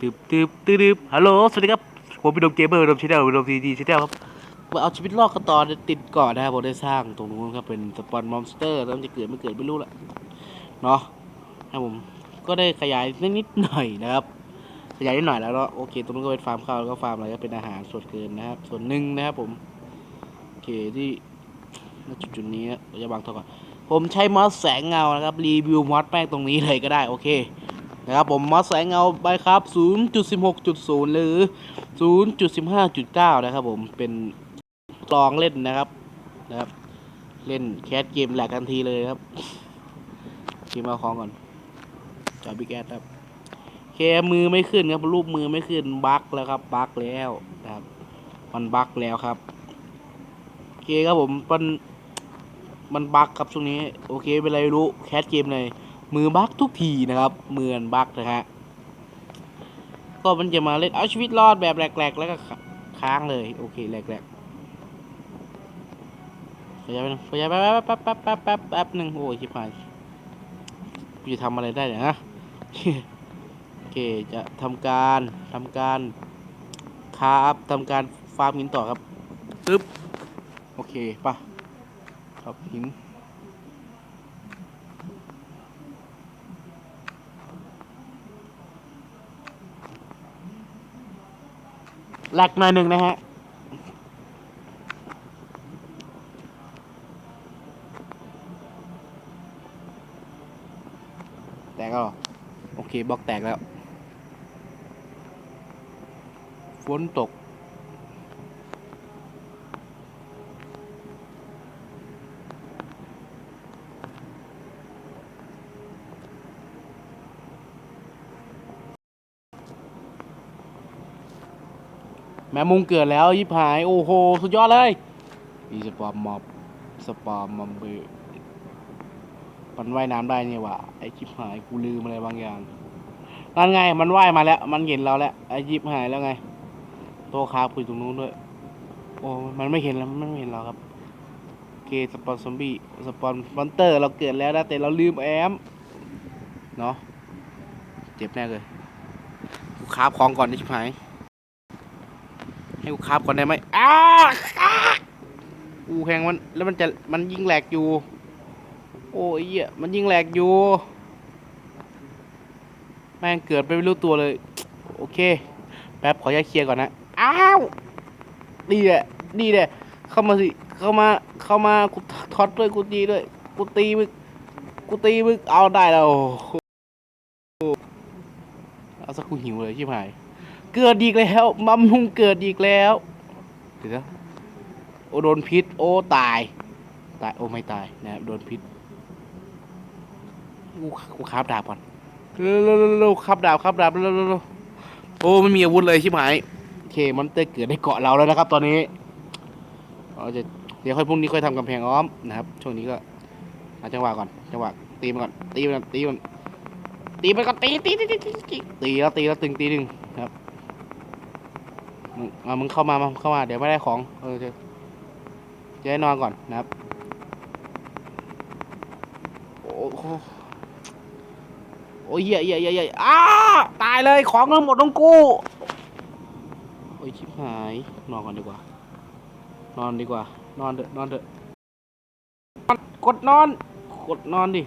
ตึบตึบตึบฮัลโหล สวัสดีครับ ผมเป็นโดมเกมเมอร์โดมชแนลโดมทีดีชแนลครับมาเอาชีวิตรอดกันต่อติดเก่อนนะครับผมได้สร้างตรงนู้นครับ เป็นสปอนมอนสเตอร์แล้วมันจะเกิดไม่เกิดไม่รู้ละเนาะนะครับผมก็ได้ขยายนิดๆหน่อยนะครับ ขยายนิดหน่อยแล้วเนาะโอเค ตรงนู้นก็เป็นฟาร์มข้าวแล้วก็ฟาร์มอะไรก็เป็นอาหารส่วนเกินนะครับ ส่วนหนึ่งนะครับผมโอเคที่ณจุดจุดนี้เราจะวางตัวก่อนผมใช้มอสแสงเงานะครับรีวิวมอสแป้งตรงนี้เลยก็ได้โอเค นะครับผมมอสแสงเงาไปครับ 0.16.0 หรือ 0.15.9 นะครับผมเป็นลองเล่นนะครับนะครับ เล่นแคสเกมแหลกทันทีเลยครับเกมเอาของก่อนจอบิ๊กแอดครับแค่มือไม่ขึ้นครับรูปมือไม่ขึ้นบั๊กแล้วครับบั๊กแล้วนะครับมันบั๊กแล้วครับโอเคครับผมมันมันบั๊กครับช่วงนี้ โอเคเป็นไรรู้แคสเกมเลย มือบักทุกทีนะครับเมือนบักนะฮะก็มันจะมาเล่นเอาชีวิตรอดแบบแหลกๆ แล้วก็ค้างเลยโอเคแหลกๆขยายไปหนึงขยายไปแป๊บแป๊บแป๊บแป๊บแป๊บแป๊บหนึ่งโอ้ยชิบหายกูจะทำอะไรได้เนี่ยฮะโอเคจะทำการทำการครับทำการฟาร์มหินต่อครับปึ๊บโอเคป่ะครับหิน แหลกหน่อยหนึ่งนะฮะแตกแล้วโอเคบล็อกแตกแล้ว ฝนตก แม่มุงเกิดแล้วยิบหาย โอ้โห สุดยอดเลยมีสปอมมอบสปอมมอมเบอร์มันว่ายน้ำได้เนี่ยวะไอชิบหายกูลืมอะไรบางอย่างนั่นไง มันว่ายมาแล้ว มันเห็นเราแล้วไอชิบหายแล้วไงโตคาคุยตรงนู้นด้วย โอ้มันไม่เห็นแล้วมันไม่เห็นเราครับเคสปอนซอมบี้สปอนฟอนเตอร์ เราเกิดแล้วนะแต่เราลืมแอมเนาะเจ็บแน่เลยกูคาบของก่อนไอชิบหาย ให้กูคาบก่อนได้ไหมอ้าอูแข่งมันแล้วมันจะมันยิงแหลกอยู่ โอ้ยเหี้ยมันยิงแหลกอยู่ แม่งเกิดไปไม่รู้ตัวเลย โอเค แป๊บขออนุญาเคลียร์ก่อนนะ อ้าวดีแหละดีแหละเข้ามาสิ เข้ามา เข้ามา กูท็อตด้วย กูตีด้วย กูตีมึง กูตีมึง เอาได้แล้วโอ้โหเอาสักกูหิวเลยชิบหาย เกิดอีกแล้วมัมมุงเกิดอีกแล้วเดี๋ยวโอโดนพิษ โอ้ตาย ตายโอ้ไม่ตายนะครับโดนพิษกูกูคาบดาบก่อนเร็วเร็วเร็วเร็วคาบดาบคาบดาบเร็วเร็วเร็วโอ้ไม่มีอาวุธเลยชิบหายโอเคมันเตอร์เกิดได้เกาะเราแล้วนะครับ ตอนนี้เราจะเดี๋ยวค่อยพรุ่งนี้ค่อยทำกำแพงอ้อมนะครับ ช่วงนี้ก็หาจังหวะก่อนจังหวะตีมันก่อนตีมันก่อนตีมันตีมันก่อนตีตีตีตีตีตีตีแล้วตีแล้วตึงตีหนึ่งครับ มึงเอามึงเข้ามามาเข้ามาเดี๋ยวไม่ได้ของ เออจะจะให้นอนก่อนนะครับ โอ้โหโอ้ยเหี้ยเหี้ยเหี้ยเหี้ยอ้าตายเลยของทั้งหมดต้องกูโอ้ยชิบหายนอนก่อนดีกว่า นอนดีกว่า นอนเถอะนอนเถอะกดนอน กดนอนดิ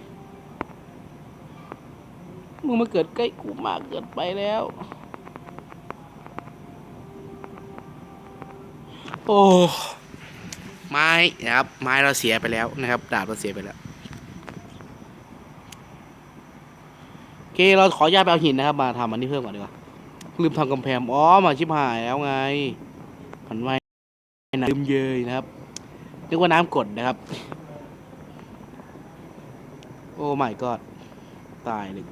มึงมาเกิดใกล้กูมากเกินไปแล้ว โอ้ไม้นะครับ ไม้เราเสียไปแล้วนะครับ ดาบเราเสียไปแล้วโอเคเราขอญาตไปเอาหินนะครับ มาทำอันนี้เพิ่มก่อนดีกว่าลืมทำกำแพงอ๋อมาชิบหายแล้วไงมันว่ายน้ำลืมเยยนะครับนึกว่าน้ำกดนะครับ โอ้ไม่ก็ตายเลย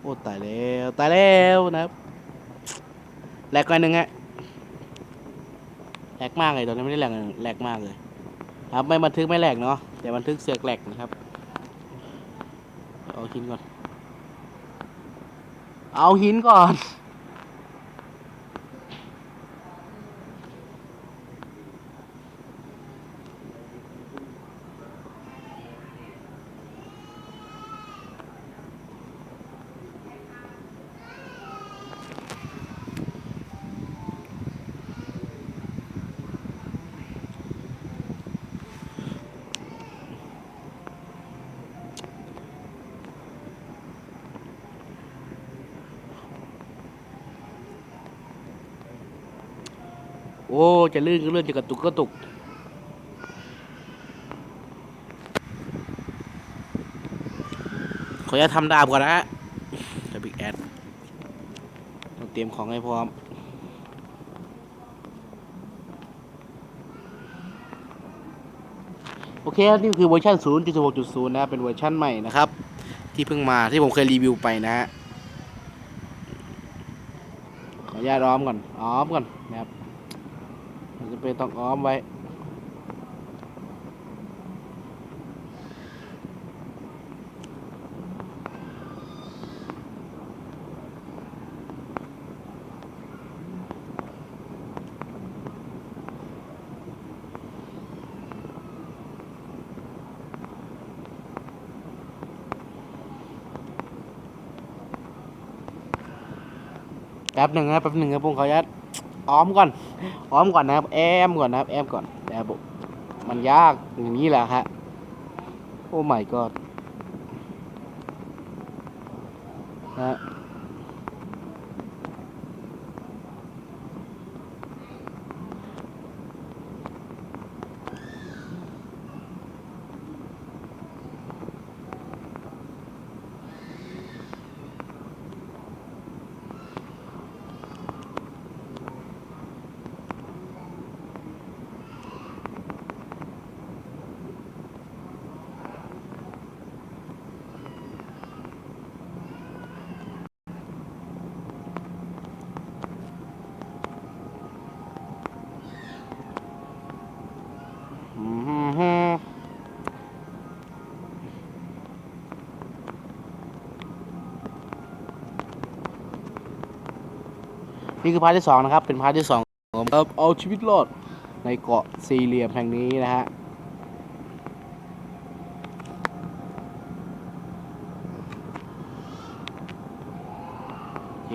โอ้ตายแล้ว ตายแล้วนะครับแหลกหน่อยหนึ่งฮะ แหลกมากเลยตอนนี้ไม่ได้แหลกแหลกมากเลย ครับไม่บันทึกไม่แหลกเนาะแต่บันทึกเสือกแหลกนะครับเอาหินก่อน เอาหินก่อน อ้ จะลื่นก็ลื่นจะกระตุกก็ตุก ขออนุญาตทำดาบก่อนนะฮะจะบิ๊กแอดต้องเตรียมของให้พร้อมโอเคนี่คือเวอร์ชัน0.6.0 นะครับเป็นเวอร์ชันใหม่นะครับ ที่เพิ่งมาที่ผมเคยรีวิวไปนะฮะ ขออนุญาตอ้อมก่อน อ้อมก่อนนะครับ จะเป็นต้องอ้อมไว้ แป๊บหนึ่งนะแป๊บหนึ่งครับผมขออนุญาต อ้อมก่อนอ้อมก่อนนะครับ แอมก่อนนะครับ แอมก่อนแต่บผมมันยากอย่างนี้แหละฮะโอ้ my god นะ นี่คือพาร์ทที่สองนะครับ เป็นพาร์ทที่สองผมเอาชีวิตรอดในเกาะสี่เหลี่ยมแห่งนี้นะฮะโอเค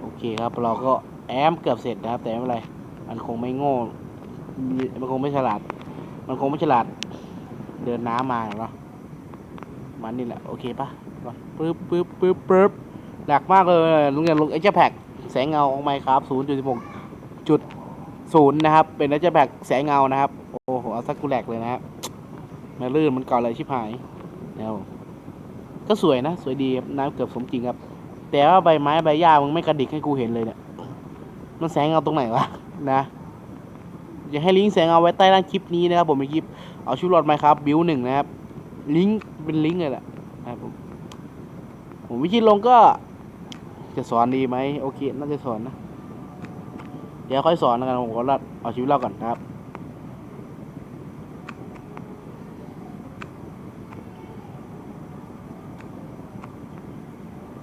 โอ เคครับเราก็แอมเกือบเสร็จนะครับ แต่ไม่เป็นไร มันคงไม่โง่ มันคงไม่ฉลาด มันคงไม่ฉลาด เดินน้ำมาหรอกเนาะมันนี่แหละ โอเคปะปปึ๊บปึ๊บปึ๊บปึ๊บหนักมากเลยลุงอย่าลงเอเจแพกแสงเงาของไมครับศูนย์จุดสิบหกจุดศูนย์นะครับ เป็นเอเจแพกแสงเงานะครับ โอ้โหเอาสักกูแหลกเลยนะครับมาลื่นมันก่อนเลยชิบหายแล้วก็สวยนะ สวยดีครับน้ำเกือบสมจริงครับ แต่ว่าใบไม้ใบหญ้ามึงไม่กระดิกให้กูเห็นเลยเนี่ย มันแสงเงาตรงไหนวะนะอย่าให้ลิงก์แสงเงาไว้ใต้ล่างคลิปนี้นะครับผมมีคลิปเอาชุดรอดไหมครับบิวหนึ่งนะครับ ลิงก์เป็นลิงก์เลยแหละนะครับผมผมวิธีลงก็ จะสอนดีไหมโอเคน่าจะสอนนะเดี๋ยวค่อยสอนแล้วกันผมขอรอดเอาชีวิตรอดก่อนครับ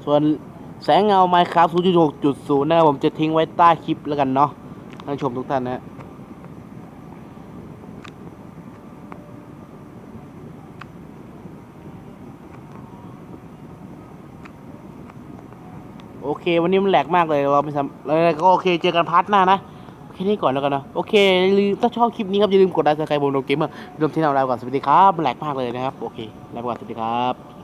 ส่วน แสงเงา Minecraft 0.6.0นะครับผมจะทิ้งไว้ใต้คลิปแล้วกันเนาะท่านชมทุกท่านนะโอเค วันนี้มันแหลกมากเลยเราไม่ทำแล้วก็โอเคเจอกันพาร์ทหน้านะแค่นี้ก่อนแล้วกันนะโอเคอย่าลืมถ้าชอบคลิปนี้ครับอย่าลืมกดไลค์กดแชร์บนโดเกมเมอร์รวมที่เราแล้วก่อนสวัสดีครับแหลกมากเลยนะครับ โอเคแล้วก่อนสวัสดีครับ